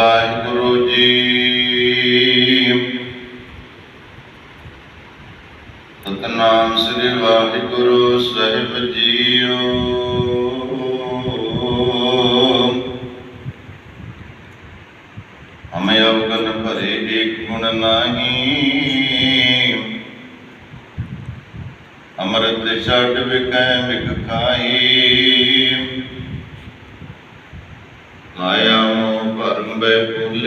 ਵਾਹਿਗੁਰੂ ਜੀ। ਸਤਨਾਮ ਸ੍ਰੀ ਵਾਹਿਗੁਰੂ ਸਾਹਿਬ ਜੀਓ। ਹਮੇ ਅਵਗਨ ਭਰੇ ਏਕ ਗੁਣ ਨਾਹੀ। ਅਮਰਤ ਛੱਡ ਵਿਕੈ ਵਿਕ ਖਾਈ ਮੋਹ ਭਰਮ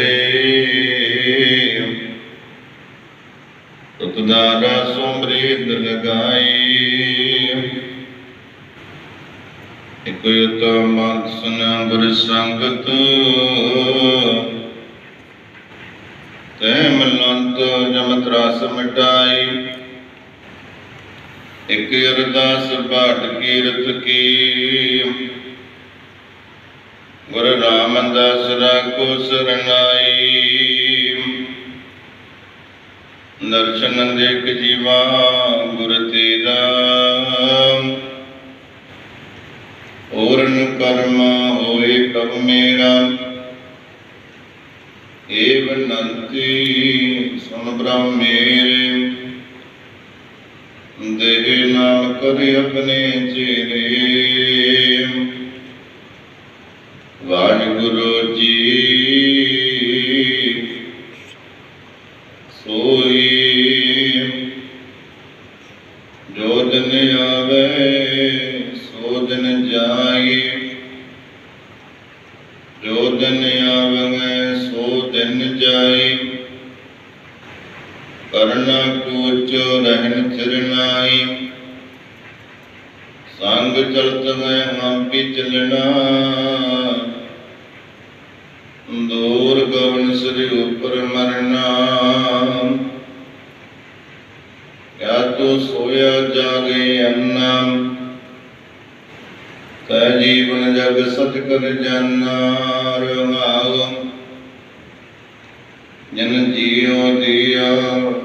ਬੈ ਸੁਮ੍ਰਿਤ ਲਗਾਈ ਇਕ ਉਤਮ ਸੁਨ ਗੁਰ ਸੰਗਤ। ਤੈ ਮਲੰਤ ਜਮ ਤਰਾਸ ਮਿਟਾਈ। ਇਕ ਅਰਦਾਸ ਬਾਟ ਕੀਰਤ ਕੀ। ਗੁਰ ਰਾਮਦਾਸ ਰਾਖੋ ਸਰਨਾਈ ਦਰਸ਼ਨ ਦੇਖ ਜੀਵਾ ਗੁਰ ਤੇਰਾ ਔਰਨ ਕਰਮ ਹੋਏ ਪ੍ਰਭ ਮੇਰਾ। ਏ ਬਨੰਤੀ ਸੁਨ ਬ੍ਰਹਮ ਮੇਰੇ ਦੇਹ ਨਾਮ ਕਰੇ ਆਪਣੇ ਚੇਰੇ ਵਾਹਿਗੁਰੂ ਜੀ। ਸੋਈ ਜੋ ਦਿਨ ਆਵੇ, ਸੋ ਦਿਨ ਜਾਈ। ਜੋ ਦਿਨ ਆਵੇ, ਸੋ ਦਿਨ ਜਾਈ। ਕਰਨਾ ਕੂਚ ਰਹਿਨ ਚਰਨਾਈ ਸੰਗ ਚਲਤ ਗਏ ਹਮ ਵੀ ਚਲਣਾ। ਦੂਰ ਗਵਨ ਸ੍ਰੀ ਉਪਰ ਮਰਨਾ। ਕਿਆ ਤੋ ਸੋਇਆ ਜਾਗੇ ਅੰਨਾ? ਤੈ ਜੀਵਨ ਜਗ ਸਤ ਕਰ ਜਾਨਾ, ਰਹਾਉ। ਜਨ ਜੀਉ ਦਿਆ,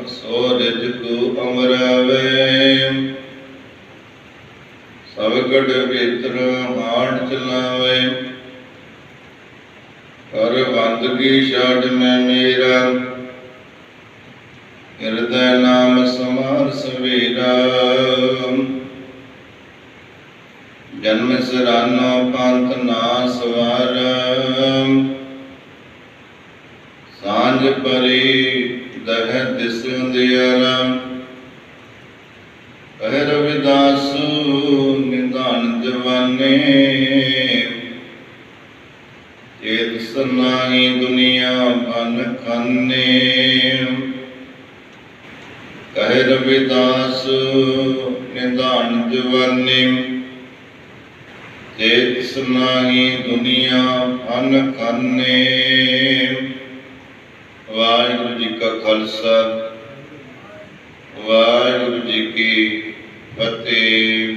ਸੋ ਰਜ ਕੋ ਅਮਰਾਵੇ। ਸਭ ਕੜ ਭੀਤਰ ਹਾੜ ਚਲਾਵੇ। ਕਰ ਬੰਦਗੀ ਛਾੜ ਮੈਂ ਮੇਰਾ। ਹਿਰਦੈ ਨਾਮ ਸਮਾਰ ਸਵੇਰਾ। ਜਨਮ ਸਰਾਨੋ ਪੰਥ ਨਾ ਸਵਾਰ। ਸਾਂਝ ਪਰੀ ਦਹ ਦਿਸ ਅੰਧਿਆਰਾ ਕਹਿ ਰਵਿਦਾਸ, ਨਿਧਾਨ ਜਵਾਨੇ। ਸਨਾਈ ਦੁਨੀਆ ਬਨ ਖਾਨੇ। ਕਹਿ ਰਵਿਦਾਸ, ਨਿਧਾਨ ਜਵਾਨੇ। ਚੇਤ ਸਨਾਈ ਦੁਨੀਆ ਬਨ ਖਾਨੇ। ਵਾਹਿਗੁਰੂ ਜੀ ਕਾ ਖਾਲਸਾ, ਵਾਹਿਗੁਰੂ ਜੀ ਕੀ ਫਤਿਹ।